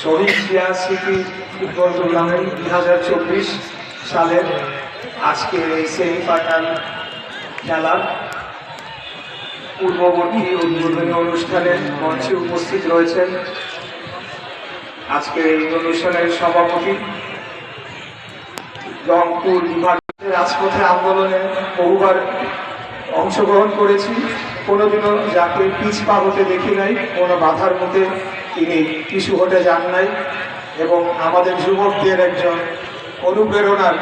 শহীদ জিয়া স্মৃতি football tournament দুই হাজার চব্বিশ সালের আজকের এই সেমিফাইনাল খেলার পূর্ববর্তী উদ্বোধনী অনুষ্ঠানে মঞ্চে উপস্থিত রয়েছেন আজকের এই অনুষ্ঠানের সভাপতি। রংপুর বিভাগের রাজপথে আন্দোলনে বহুবার অংশগ্রহণ করেছি। কোনোদিনও যাকে পিছ পা হতে দেখি নাই, কোনো বাধার মধ্যে তিনি পিছু হতে যান নাই এবং আমাদের যুবকদের একজন অনুপ্রেরণার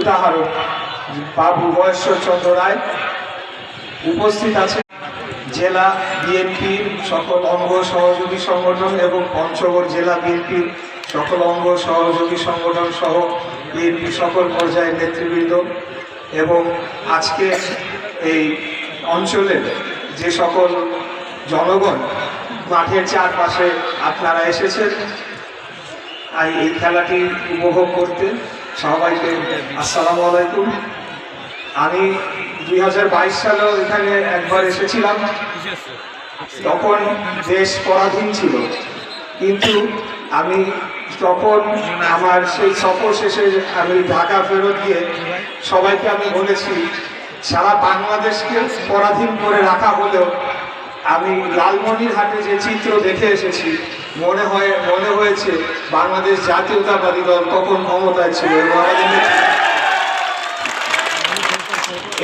উদাহরণ, বাবু বয়েশ্বর চন্দ্র রায় উপস্থিত আছে জেলা বিএনপির সকল অঙ্গ সহযোগী সংগঠন এবং পঞ্চগড় জেলা বিএনপির সকল অঙ্গ সহযোগী সংগঠন সহ বিএনপির সকল পর্যায়ের নেতৃবৃন্দ এবং আজকে এই অঞ্চলের যে সকল জনগণ, মাঠের চারপাশে আপনারা এসেছেন। আর এই খেলাটি উপভোগ করতে সবাইকে আসসালামু আলাইকুম। আমি দুই হাজার বাইশ সালেও এখানে একবার এসেছিলাম। তখন দেশ পরাধীন ছিল। কিন্তু আমি তখন আমার সেই সফর শেষে আমি ঢাকা ফেরত গিয়ে সবাইকে আমি বলেছি, সারা বাংলাদেশকে পরাধীন করে রাখা হলেও আমি লালমনিরহাটে যে চিত্র দেখে এসেছি, মনে হয়, মনে হয়েছে বাংলাদেশ জাতীয়তাবাদী দল তখন ক্ষমতায় ছিল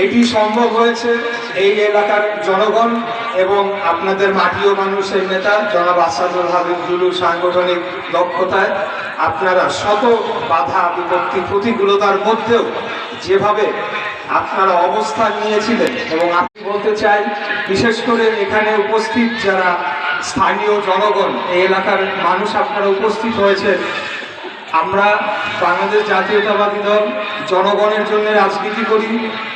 এটি সম্ভব হয়েছে এই এলাকার জনগণ এবং আপনাদের মাটিও মানুষের নেতা, জনাব আসাদুল হাবিব জুলু সাংগঠনিক দক্ষতায়। আপনারা শত বাধা, বিপত্তি, প্রতিকূলতার মধ্যেও যেভাবে আপনারা অবস্থান নিয়েছিলেন এবং আমি বলতে চাই, বিশেষ করে এখানে উপস্থিত যারা স্থানীয় জনগণ, এই এলাকার মানুষ আপনারা উপস্থিত হয়েছেন। আমরা বাংলাদেশ জাতীয়তাবাদী দল, জনগণের জন্য রাজনীতি করি,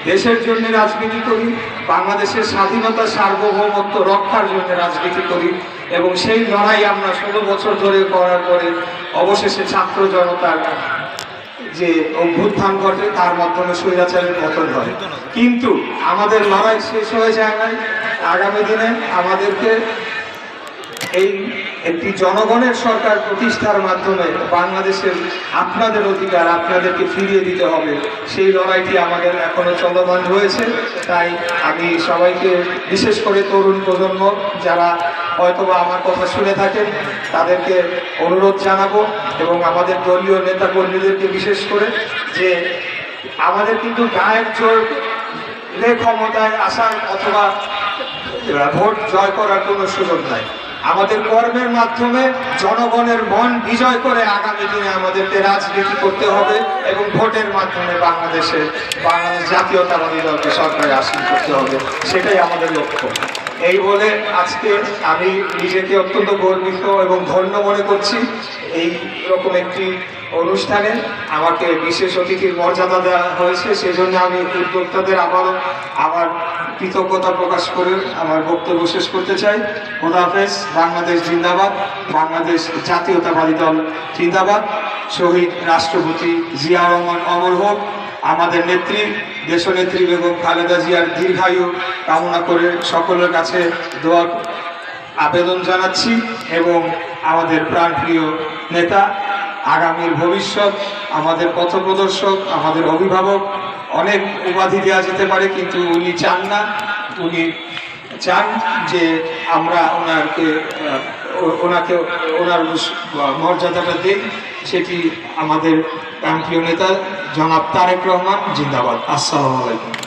দেশের জন্য রাজনীতি করি, বাংলাদেশের স্বাধীনতা সার্বভৌমত্ব রক্ষার জন্য রাজনীতি করি এবং সেই লড়াই আমরা ষোলো বছর ধরে করার পরে অবশেষে ছাত্র জনতার যে অভ্যুত্থান ঘটে, তার মাধ্যমে স্বৈরাচারের পতন হয় কিন্তু আমাদের লড়াই শেষ হয়ে যায় নাই। আগামী দিনে আমাদেরকে এই একটি জনগণের সরকার প্রতিষ্ঠার মাধ্যমে বাংলাদেশের আপনাদের অধিকার, আপনাদেরকে ফিরিয়ে দিতে হবে। সেই লড়াইটি আমাদের এখনও চলমান রয়েছে। তাই আমি সবাইকে বিশেষ করে তরুণ প্রজন্ম, যারা হয়তোবা আমার কথা শুনে থাকেন, তাদেরকে অনুরোধ জানাব এবং আমাদের দলীয় নেতা কর্মীদেরকে বিশেষ করে যে আমাদের কিন্তু গায়ের জোর ক্ষমতায় আসার অথবা ভোট জয় করার কোনো সুযোগ নাই। আমাদের কর্মের মাধ্যমে জনগণের মন বিজয় করে আগামী দিনে আমাদেরকে রাজনীতি করতে হবে এবং ভোটের মাধ্যমে বাংলাদেশে বাংলাদেশ জাতীয়তাবাদী দলকে সরকারে আসীন করতে হবে, সেটাই আমাদের লক্ষ্য। এই বলে আজকে আমি নিজেকে অত্যন্ত গর্বিত এবং ধন্য মনে করছি এই রকম একটি অনুষ্ঠানে। আমাকে বিশেষ অতিথির মর্যাদা দেওয়া হয়েছে, সেজন্য আমি উদ্যোক্তাদের আবারও আমার কৃতজ্ঞতা প্রকাশ করে আমার বক্তব্য শেষ করতে চাই। খোদাফেজ বাংলাদেশ জিন্দাবাদ, বাংলাদেশ জাতীয়তাবাদী দল জিন্দাবাদ। শহীদ রাষ্ট্রপতি জিয়া রহমান অমর হোক। আমাদের নেত্রী, দেশনেত্রী বেগম খালেদা জিয়ার দীর্ঘায়ু কামনা করে সকলের কাছে দোয়া আবেদন জানাচ্ছি এবং আমাদের প্রাণপ্রিয় নেতা, আগামীর ভবিষ্যৎ, আমাদের পথপ্রদর্শক, আমাদের অভিভাবক, অনেক উপাধি দেওয়া যেতে পারে, কিন্তু উনি চান না। উনি চান যে আমরা ওনাকে ওনাকে ওনার মর্যাদাটা দিন। সেটি আমাদের প্রাণপ্রিয় নেতা জনাব তারেক রহমান জিন্দাবাদ। আসসালামু আলাইকুম।